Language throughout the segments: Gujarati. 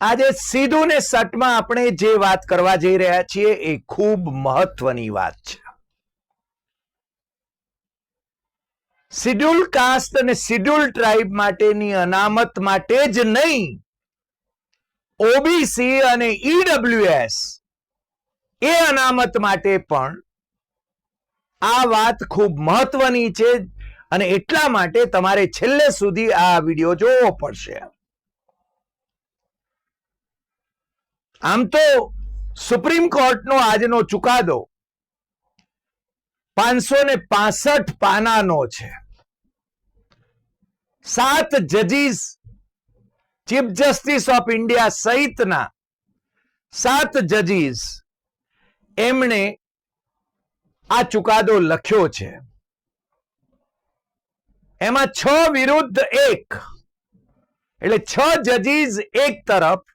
આજે સીધું ને સટમાં આપણે જે વાત કરવા જઈ રહ્યા છીએ એ ખૂબ મહત્વની વાત છે. શિડ્યુલ કાસ્ટ અને શિડ્યુલ ટ્રાઇબ માટેની અનામત માટે જ નહીં, ઓબીસી અને ઈડબ્લ્યુએસ એ અનામત માટે પણ આ વાત ખૂબ મહત્વની છે અને એટલા માટે તમારે છેલ્લે સુધી આ વીડિયો જોવો પડશે. આમ તો સુપ્રીમ કોર્ટનો આજનો ચુકાદો પાંચસો ને પાસઠ પાનાનો છે. સાત જજીસ, ચીફ જસ્ટિસ ઓફ ઇન્ડિયા સહિતના સાત જજીસ એમણે આ ચુકાદો લખ્યો છે. એમાં છ વિરુદ્ધ એક, એટલે છ જજીસ એક તરફ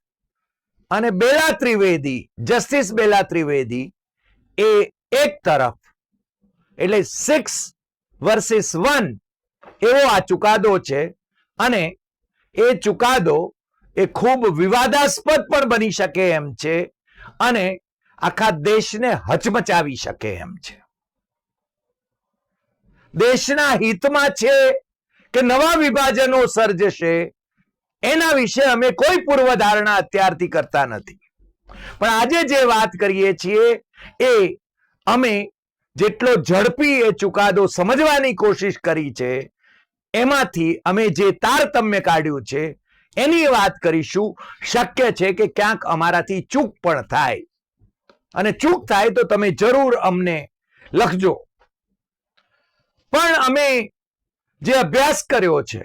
અને બેલા ત્રિવેદી, જસ્ટિસ બેલા ત્રિવેદી એ એક તરફ, એટલે સિક્સ વર્સિસ વન એવો આ ચુકાદો છે અને એ ચુકાદો એ ખૂબ વિવાદાસ્પદ પણ બની શકે એમ છે અને આખા દેશને હચમચાવી શકે એમ છે. દેશના હિતમાં છે કે નવા વિભાજનો સર્જશે એના વિશે અમે કોઈ પૂર્વધારણા અત્યારથી કરતા નથી. પણ આજે જે વાત કરીએ છીએ એ અમે જેટલો ઝડપી એ ચુકાદો સમજવાની કોશિશ કરી છે, એમાંથી અમે જે તારતમ્ય કાઢ્યું છે, એની વાત કરીશું. શક્ય છે કે ક્યાંક અમારાથી ચૂક પણ થાય. અને ચૂક થાય તો તમે જરૂર અમને લખજો. પણ અમે જે અભ્યાસ કર્યો છે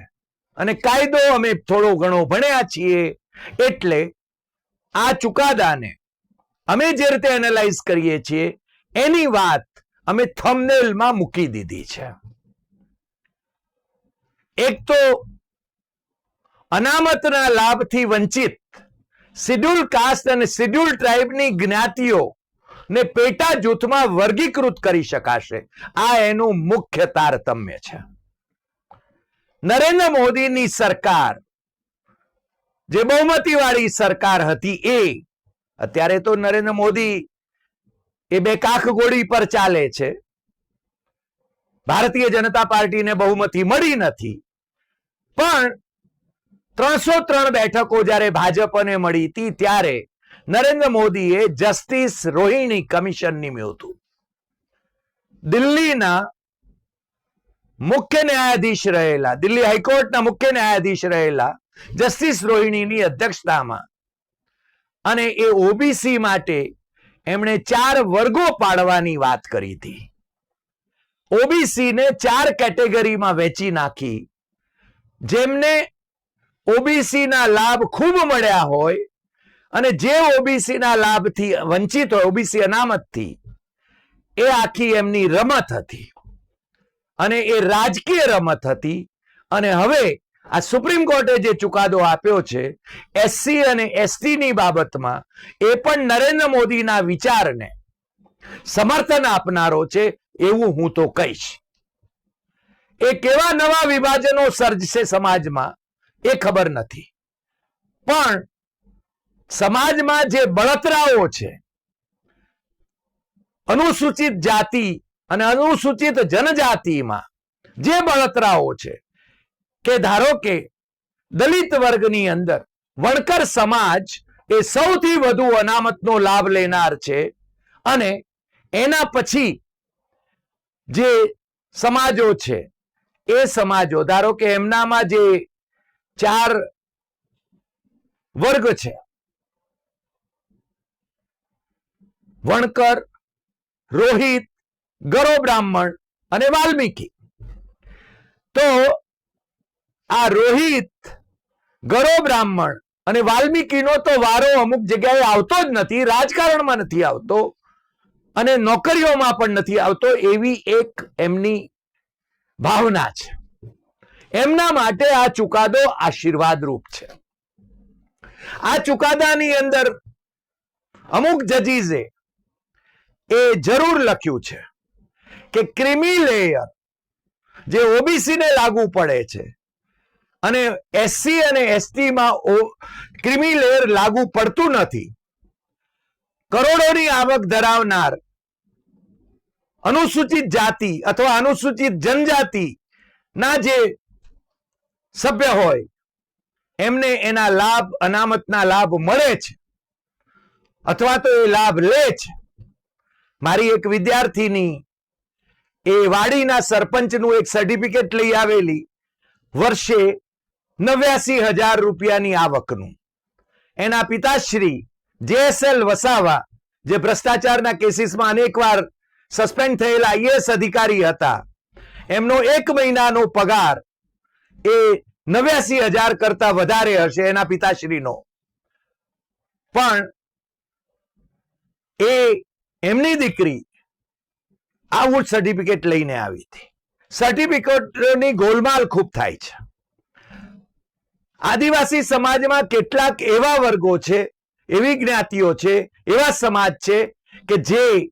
અને કાયદો અમે થોડો ઘણો ભણ્યા છીએ એટલે આ ચુકાદાને અમે જે રીતે એનાલાઇઝ કરીએ છીએ, એની વાત અમે થમનેલમાં મૂકી દીધી છે. એક તો અનામતના લાભથી વંચિત શિડ્યુલ કાસ્ટ અને શિડ્યુલ ટ્રાઇબની જ્ઞાતિઓ ને પેટા જૂથમાં વર્ગીકૃત કરી શકાશે. આ એનું મુખ્ય તારતમ્ય છે. નરેન્દ્ર મોદીની સરકાર, જે બહુમતી વાળી સરકાર હતી એ. અત્યારે તો નરેન્દ્ર મોદી એ બે કાખ ગોળી પર ચાલે છે. ભારતીય જનતા પાર્ટીને બહુમતી મળી નથી. પણ ત્રણસો ત્રણ બેઠકો જ્યારે ભાજપને મળી હતી ત્યારે નરેન્દ્ર મોદીએ જસ્ટિસ રોહિણી કમિશન નિમ્યું હતું દિલ્હીના મુખ્ય ન્યાયાધીશ રહેલા, દિલ્હી હાઈકોર્ટના મુખ્ય ન્યાયાધીશ રહેલા જસ્ટિસ રોહિણીની અધ્યક્ષતામાં. અને એ ઓબીસી માટે એમણે ચાર વર્ગો પાડવાની વાત કરી હતી. ઓબીસી ને ચાર કેટેગરીમાં વેચી નાખી. જેમને ઓબીસી ના લાભ ખૂબ મળ્યા હોય અને જે ઓબીસી ના લાભથી વંચિત હોય ઓબીસી અનામતથી, એ આખી એમની રમત હતી. અને એ રાજકીય રમત હતી. અને હવે આ સુપ્રીમ કોર્ટે જે ચુકાદો આપ્યો છે એસસી અને એસટીની બાબતમાં, એ પણ નરેન્દ્ર મોદીના વિચારને સમર્થન આપનારો છે એવું હું તો કહીશ. એ કેવા નવા વિભાજનો સર્જશે સમાજમાં, એ ખબર નથી. પણ સમાજમાં જે બળતરાઓ છે, અનુસૂચિત જાતિ અને અનુસૂચિત જનજાતિમાં જે બળતરાઓ છે, કે ધારો કે દલિત વર્ગની અંદર વણકર સમાજ એ સૌથી વધુ અનામતનો લાભ લેનાર છે અને એના પછી જે સમાજો છે, એ સમાજો, ધારો કે એમનામાં જે ચાર વર્ગ છે, વણકર, રોહિત ગરો બ્રાહ્મણ અને વાલ્મીકી. તો આ રોહિત, ગરો બ્રાહ્મણ અને વાલ્મીકીનો તો વારો અમુક જગ્યાએ આવતો જ નથી, રાજકારણમાં નથી આવતો અને નોકરીઓમાં પણ નથી આવતો એવી એક એમની ભાવના છે. એમના માટે આ ચુકાદો આશીર્વાદ રૂપ છે. આ ચુકાદાની અંદર અમુક જજીઝે એ જરૂર લખ્યું છે. કે ક્રિમી લેયર, જે ઓબીસી ને લાગુ પડે છે. અને એસસી અને એસટી માં ક્રિમિલેર લાગુ પડતું નથી. કરોડોની આવક ધરાવનાર અનુસૂચિત જાતિ અથવા અનુસૂચિત જનજાતિ ના જે સભ્ય હોય, એમને એના લાભ, અનામતના લાભ મળે છે. અથવા તો એ લાભ લે છે. મારી એક વિદ્યાર્થીની એ વાડીના સરપંચનું એક સર્ટિફિકેટ લઈ આવેલી. વર્ષે નવ્યાસી હજાર રૂપિયાની આવકનું. એના પિતાશ્રી જેએસએલ વસાવા, જે ભ્રષ્ટાચારના કેસીસમાં અનેકવાર સસ્પેન્ડ થયેલા આઈએએસ અધિકારી હતા, એમનો એક મહિનાનો પગાર એ નવ્યાસી હજાર કરતા વધારે હશે એના પિતાશ્રીનો પણ એ એમની દીકરી આવું જ સર્ટિફિકેટ લઈને આવી હતી. સર્ટિફિકેટની ગોલમાલ ખૂબ થાય છે. આદિવાસી સમાજમાં કેટલાક એવા વર્ગો છે, એવી જ્ઞાતિઓ છે, એવા સમાજ છે કે જે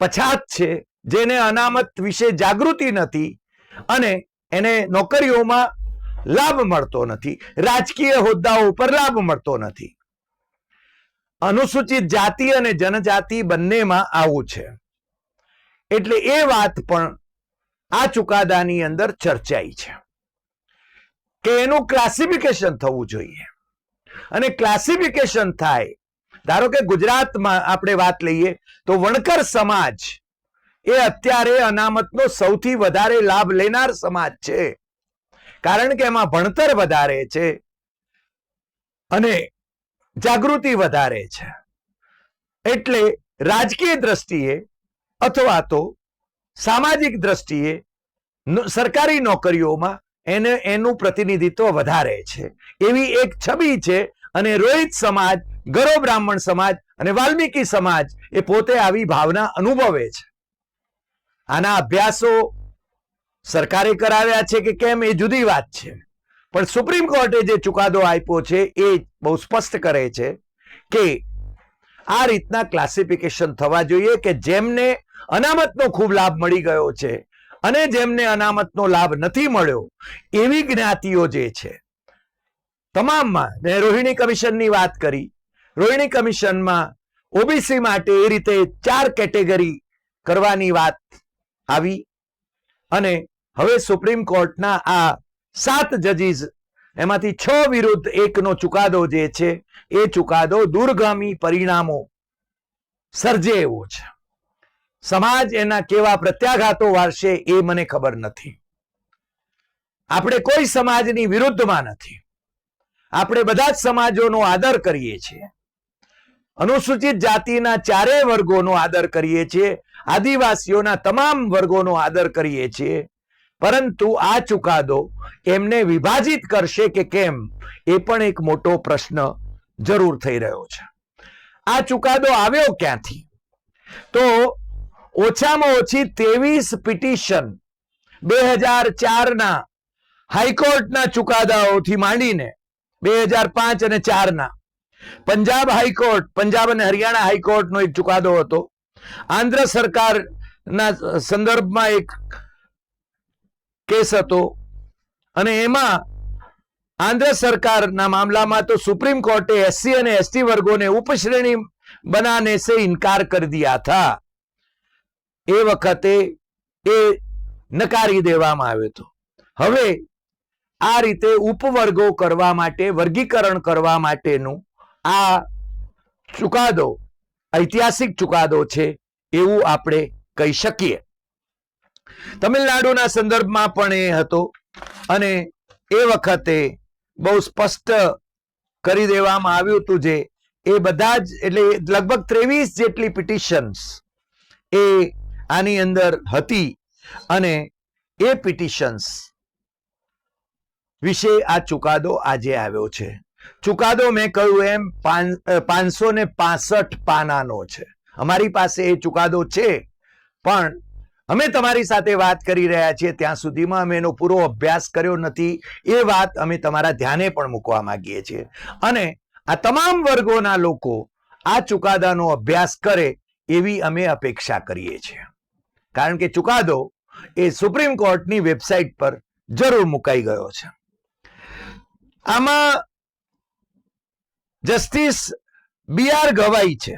પછાત છે, જેને અનામત વિશે જાગૃતિ નથી અને એને નોકરીઓમાં લાભ મળતો નથી, રાજકીય હોદ્દાઓ ઉપર લાભ મળતો નથી. અનુસૂચિત જાતિ અને જનજાતિ બંનેમાં આવું છે. એટલે એ વાત પણ આ ચુકાદાની અંદર ચર્ચાઈ છે કે એનું ક્લાસિફિકેશન થવું જોઈએ. અને ક્લાસિફિકેશન થાય, ધારો કે ગુજરાતમાં આપણે વાત લઈએ તો વણકર સમાજ એ અત્યારે અનામતનો સૌથી વધારે લાભ લેનાર સમાજ છે. કારણ કે એમાં ભણતર વધારે છે અને જાગૃતિ વધારે છે. એટલે રાજકીય દ્રષ્ટિએ અથવા તો સામાજિક દ્રષ્ટિએ સરકારી નોકરીઓમાં એને, એનું પ્રતિનિધિત્વ વધારે છે. એવી એક છબી છે અને રોહિત સમાજ, ગરો બ્રાહ્મણ સમાજ અને વાલ્મીકી સમાજ એ પોતે આવી ભાવના અનુભવે છે. આના અભ્યાસો સરકારે કરાવ્યા છે કે કેમ એ જુદી વાત છે. પણ સુપ્રીમ કોર્ટે જે ચુકાદો આપ્યો છે એ બહુ સ્પષ્ટ કરે છે કે આ રીતના ક્લાસિફિકેશન થવા જોઈએ કે જેમને અનામતનો ખૂબ લાભ મળી ગયો છે. અને જેમને અનામતનો લાભ નથી મળ્યો, એવી જ્ઞાતિઓ જે છે. તમામમાં રોહિણી કમિશનની વાત કરી. રોહિણી કમિશનમાં ઓબીસી માટે એ રીતે ચાર કેટેગરી કરવાની વાત આવી. અને હવે સુપ્રીમ કોર્ટના આ સાત જજીસ, એમાંથી છ વિરુદ્ધ એકનો ચુકાદો જે છે, એ ચુકાદો દૂરગામી પરિણામો સર્જે એવો છે. સમાજ એના કેવા પ્રત્યાઘાતો વારશે એ મને ખબર નથી. આપણે કોઈ સમાજની વિરુદ્ધમાં નથી. આપણે બધા જ સમાજોનો આદર કરીએ છીએ. અનુસૂચિત જાતિના ચારેય વર્ગોનો આદર કરીએ છીએ. આદિવાસીઓના તમામ વર્ગોનો આદર કરીએ છીએ. પરંતુ આ ચુકાદો એમને વિભાજિત કરશે કે કેમ એ પણ એક મોટો પ્રશ્ન જરૂર થઈ રહ્યો છે. આ ચુકાદો આવ્યો ક્યાંથી? તો ઓછામાં ઓછી ત્રેવીસ પિટિશન બે હજાર ચારના હાઈકોર્ટના ચુકાદાઓથી માંડીને બે હજાર પાંચ અને ચારના. પંજાબ હાઈકોર્ટ, પંજાબ અને હરિયાણા હાઈકોર્ટનો એક ચુકાદો હતો. આંધ્ર સરકારના સંદર્ભમાં એક કેસ હતો અને એમાં આંધ્ર સરકારના મામલામાં તો સુપ્રીમ કોર્ટે એસસી અને એસટી વર્ગોને ઉપશ્રેણી બનાને સે ઇનકાર કરી દીધા હતા એ વખતે એ નકારી દેવામાં આવ્યો હતો. હવે આ રીતે ઉપવર્ગો કરવા માટે, વર્ગીકરણ કરવા માટેનું આ ચુકાદો, ઐતિહાસિક ચુકાદો છે એવું આપણે કહી શકીએ. તમિલનાડુના સંદર્ભમાં પણ એ હતો અને એ વખતે બહુ સ્પષ્ટ કરી દેવામાં આવ્યું હતું જે એ બધા જ એટલે લગભગ ત્રેવીસ જેટલી પિટિશન્સ એ આની અંદર હતી અને એ પિટિશન્સ વિશે આ ચુકાદો આજે આવ્યો છે. ચુકાદો મેં કહ્યું એમ પાંચસો ને પાસઠ પાનાનો છે. અમારી પાસે એ ચુકાદો છે, પણ અમે તમારી સાથે વાત કરી રહ્યા છીએ, ત્યાં સુધીમાં અમે એનો પૂરો અભ્યાસ કર્યો નથી. એ વાત અમે તમારા ધ્યાને પણ મૂકવા માંગીએ છીએ. અને આ તમામ વર્ગોના લોકો આ ચુકાદાનો અભ્યાસ કરે એવી અમે અપેક્ષા કરીએ છીએ. કારણ કે ચુકાદો એ સુપ્રીમ કોર્ટની વેબસાઇટ પર જરૂર મુકાઈ ગયો છે. આમાં જસ્ટિસ બી આર ગવાઈ છે.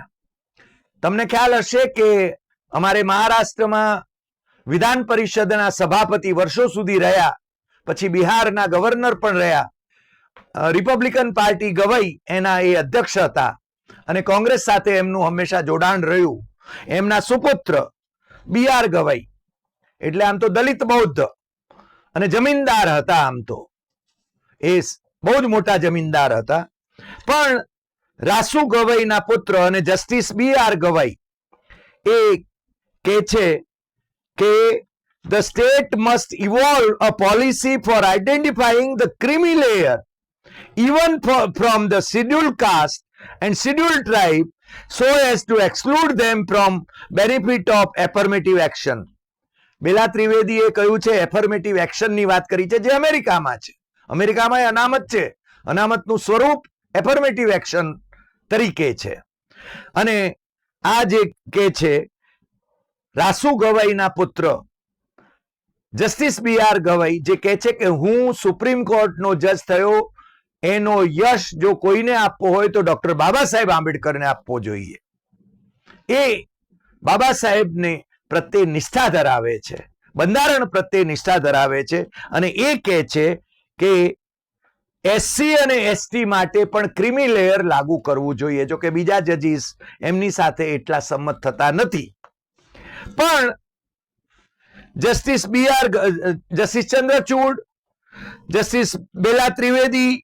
તમને ખ્યાલ હશે કે અમારે મહારાષ્ટ્રમાં વિધાન પરિષદના સભાપતિ વર્ષો સુધી રહ્યા, પછી બિહારના ગવર્નર પણ રહ્યા. રિપબ્લિકન પાર્ટી ગવાઈ, એના એ અધ્યક્ષ હતા. અને કોંગ્રેસ સાથે એમનું હંમેશા જોડાણ રહ્યું. એમના સુપુત્ર બી આર ગવાઈ એટલે આમ તો દલિત બૌદ્ધ અને જમીનદાર હતા આમ તો એ બહુ જ મોટા જમીનદાર હતા પણ રાસુ ગવાઈના પુત્ર અને જસ્ટિસ બી આર ગવાઈ એ કે છે કે state must evolve a policy for identifying the creamy layer even fro- from the scheduled caste and scheduled tribe so as to exclude them from benefit of affirmative action. બેલા ત્રિવેદીએ કહ્યું છે એફર્મેટિવ એક્શનની વાત કરી છે, જે અમેરિકામાં છે. અમેરિકામાં એ અનામત છે. અનામતનું સ્વરૂપ એફર્મેટિવ એક્શન તરીકે છે. અને આ જે કે છે, રાસુ ગવાઈના પુત્ર, જસ્ટિસ બી આર ગવાઈ, જે કહે છે કે હું સુપ્રીમ કોર્ટનો જજ થયો એનો યશ જો કોઈને આપવો હોય તો ડોક્ટર બાબા સાહેબ આંબેડકરને આપવો જોઈએ. એ બાબા સાહેબને પ્રત્યે નિષ્ઠા ધરાવે છે. બંધારણ પ્રત્યે નિષ્ઠા ધરાવે છે અને એ કહે છે કે એસસી અને એસટી માટે પણ ક્રિમી લેયર લાગુ કરવું જોઈએ. જો કે બીજા જજીસ એમની સાથે એટલા સંમત થતા નથી. પણ justice B R, justice Chandrachud, justice Bela Trivedi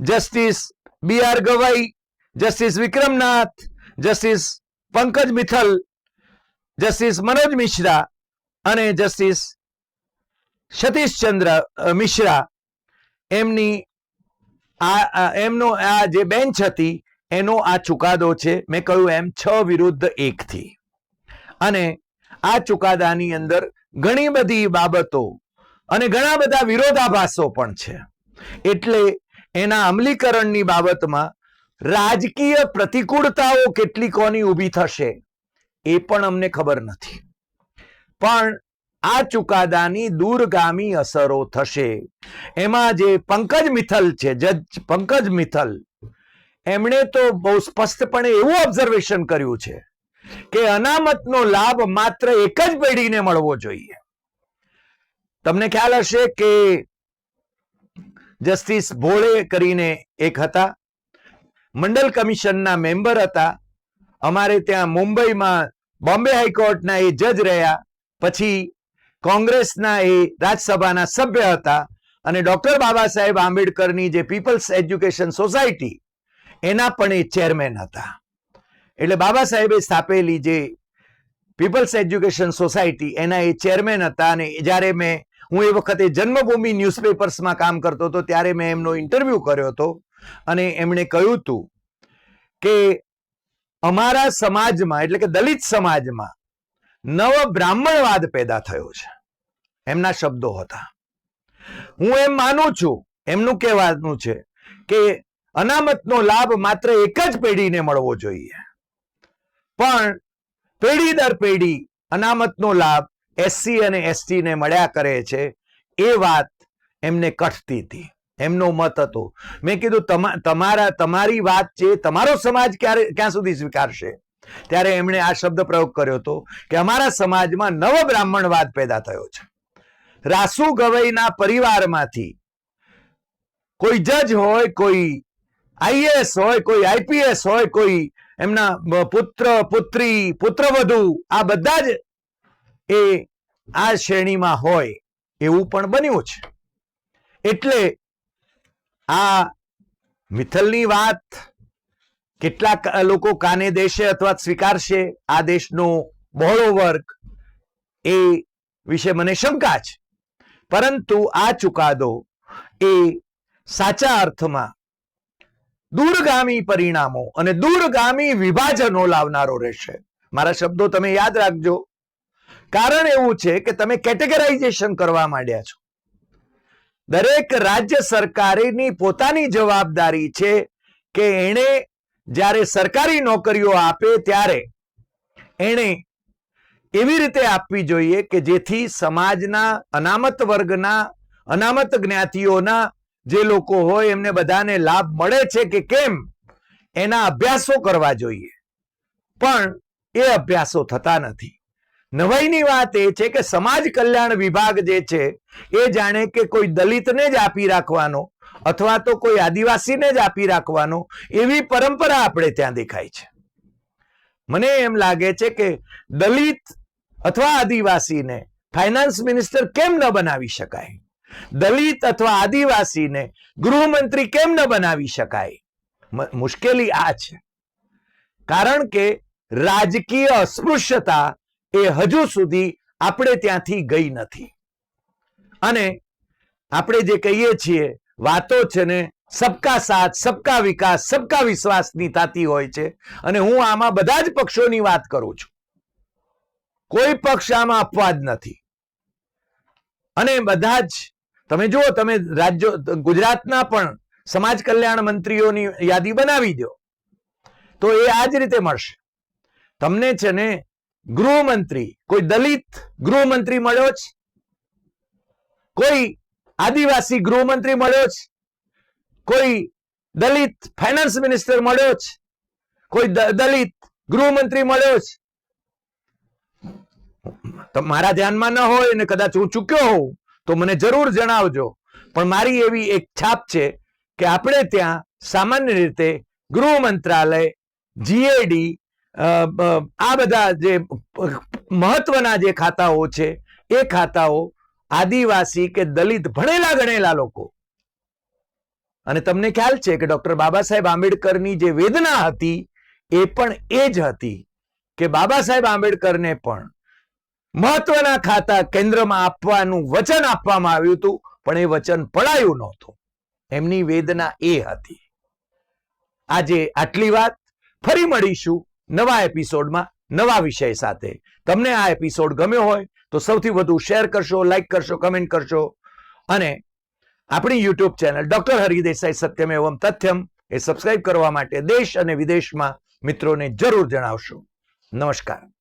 justice B R Gavai, justice Vikramnath, justice Pankaj Mithal, justice Manoj Mishra અને જસ્ટિસ સતીશચંદ્ર મિશ્રા. એમની આ એમનો આ જે બેન્ચ હતી, એનો આ ચુકાદો છે. મેં કહ્યું એમ છ વિરુદ્ધ એકથી અને આ ચુકાદાની અંદર ઘણી બધી બાબતો અને ઘણા બધા વિરોધાભાસો પણ છે. એટલે એના અમલીકરણની બાબતમાં રાજકીય પ્રતિકૂળતાઓ કેટલી કોની ઊભી થશે એ પણ અમને ખબર નથી. પણ આ ચુકાદાની દૂરગામી અસરો થશે. એમાં જે પંકજ મિથલ છે, જજ પંકજ મિથલ, એમણે તો બહુ સ્પષ્ટપણે એવું ઓબ્ઝર્વેશન કર્યું છે કે અનામતનો લાભ માત્ર એક જ પેઢીને મળવો જોઈએ. તમને ખ્યાલ હશે કે જસ્ટિસ ભોળે કરીને એક હતા. મંડલ કમિશનના મેમ્બર હતા. અમારે ત્યાં મુંબઈમાં બોમ્બે હાઈકોર્ટના એ જજ રહ્યા. પછી કોંગ્રેસના એ રાજ્યસભાના સભ્ય હતા અને ડોક્ટર બાબા સાહેબ આંબેડકરની જે પીપલ્સ એજ્યુકેશન સોસાયટી, એના પણ એ ચેરમેન હતા. એટલે બાબા સાહેબે સ્થાપેલી જે પીપલ્સ એજ્યુકેશન સોસાયટી, એના એ ચેરમેન હતા અને જ્યારે મેં હું એ વખતે જન્મભૂમિ ન્યૂઝપેપર્સમાં કામ કરતો હતો, ત્યારે મેં એમનો ઇન્ટરવ્યૂ કર્યો હતો અને એમણે કહ્યું હતું કે અમારા સમાજમાં, એટલે કે દલિત સમાજમાં નવ બ્રાહ્મણવાદ પેદા થયો છે. એમના શબ્દો હતા. હું એમ માનું છું, એમનું કહેવાનું છે કે અનામતનો લાભ માત્ર એક જ પેઢીને મળવો જોઈએ. પણ પેઢી દર પેઢી અનામતનો લાભ એસસી અને એસટી ને મળ્યા કરે છે, એ વાત એમને કઠતી હતી. એમનો મત હતો. મેં કીધું, તમા- તમારા, તમારી વાત છે, તમારો સમાજ ક્યારે, ક્યાં સુધી સ્વીકારશે? ત્યારે એમણે આ શબ્દ પ્રયોગ કર્યો હતો કે, અમારા સમાજમાં નવ બ્રાહ્મણવાદ પેદા થયો છે. રાસુ ગવઈના પરિવારમાંથી કોઈ જજ હોય, કોઈ આઈએસ હોય, કોઈ આઈપીએસ હોય, કોઈ એમના પુત્ર, પુત્રી, પુત્રવધુ, આ બધા જ એ આ શ્રેણીમાં હોય એવું પણ બન્યું છે. એટલે આ મિથલની વાત કેટલાક લોકો કાને દેશે અથવા સ્વીકારશે, આ દેશનો બહોળો વર્ગ એ વિશે મને શંકા છે. પરંતુ આ ચુકાદો એ સાચા અર્થમાં દૂરગામી પરિણામો અને દૂરગામી વિભાજનો લાવનારો રહેશે. મારા શબ્દો તમે યાદ રાખજો. કારણ એવું છે કે તમે કેટેગરાઇઝેશન કરવા માંડ્યા છો. દરેક રાજ્ય સરકારની પોતાની જવાબદારી છે કે એણે જ્યારે સરકારી નોકરીઓ આપે ત્યારે એણે એવી રીતે આપવી જોઈએ કે જેથી સમાજના અનામત વર્ગના, અનામત જ્ઞાતિઓના જે લોકો હોય એમને બધાને લાભ મળે છે કે કેમ એના અભ્યાસો કરવા જોઈએ. પણ એ અભ્યાસો થતા નથી. નવાઈની વાત એ છે કે સમાજ કલ્યાણ વિભાગ જે છે, એ જાણે કે કોઈ દલિતને જ આપી રાખવાનો અથવા તો કોઈ આદિવાસીને જ આપી રાખવાનો એવી પરંપરા આપણે ત્યાં દેખાય છે. મને એમ લાગે છે કે દલિત અથવા આદિવાસીને ફાઇનાન્સ મિનિસ્ટર કેમ ન બનાવી શકાય? દલિત અથવા આદિવાસીને ગૃહમંત્રી કેમ ન બનાવી શકાય? મુશ્કેલી આ છે. કારણ કે રાજકીય અસ્પૃશ્યતા એ હજુ સુધી આપણે ત્યાંથી ગઈ નથી. અને આપણે જે કહીએ છીએ, વાતો છે ને, સબકા સાથ, સબકા વિકાસ, સબકા વિશ્વાસની થતી હોય છે. અને હું આમાં બધા જ પક્ષોની વાત કરું છું. કોઈ પક્ષ આમાં અપવાદ નથી. અને બધા જ, તમે જુઓ, તમે રાજ્યો, ગુજરાતના પણ સમાજ કલ્યાણ મંત્રીઓની યાદી બનાવી દો. તો એ આ જ રીતે મળશે. તમને છે ને ગૃહમંત્રી. કોઈ દલિત ગૃહમંત્રી મળ્યો છે કોઈ આદિવાસી ગૃહમંત્રી મળ્યો છે કોઈ દલિત ફાઇનાન્સ મિનિસ્ટર મળ્યો છે કોઈ દલિત ગૃહમંત્રી મળ્યો છે તો મારા ધ્યાનમાં ન હોય ને કદાચ હું ચૂક્યો હોઉં, તો મને જરૂર જણાવજો. પણ મારી એવી એક છાપ છે કે આપણે ત્યાં સામાન્ય રીતે ગૃહ મંત્રાલય જીએડી આ બધા જે મહત્વના જે ખાતાઓ છે, એ ખાતાઓ આદિવાસી કે દલિત ભણેલા ગણેલા લોકો. અને તમને ખ્યાલ છે કે ડોક્ટર બાબા સાહેબ આંબેડકરની જે વેદના હતી, એ પણ એ જ હતી કે બાબા સાહેબ આંબેડકરને પણ મહત્વના ખાતા કેન્દ્રમાં આપવાનું વચન આપવામાં આવ્યું હતું, પણ એ વચન પડાયું નહોતું. એમની વેદના એ હતી. આજે આટલી વાત, ફરી મળીશું. નવા એપિસોડમાં નવા વિષય સાથે. તમને આ એપિસોડ ગમ્યો હોય તો સૌથી વધુ શેર કરશો લાઇક કરશો, કમેન્ટ કરશો. અને આપણી યુટ્યુબ ચેનલ ડોક્ટર હરિદેસાઈ સત્યમ એવમ તથ્યમ એ સબસ્ક્રાઇબ કરવા માટે દેશ અને વિદેશમાં મિત્રોને જરૂર જણાવશો. નમસ્કાર.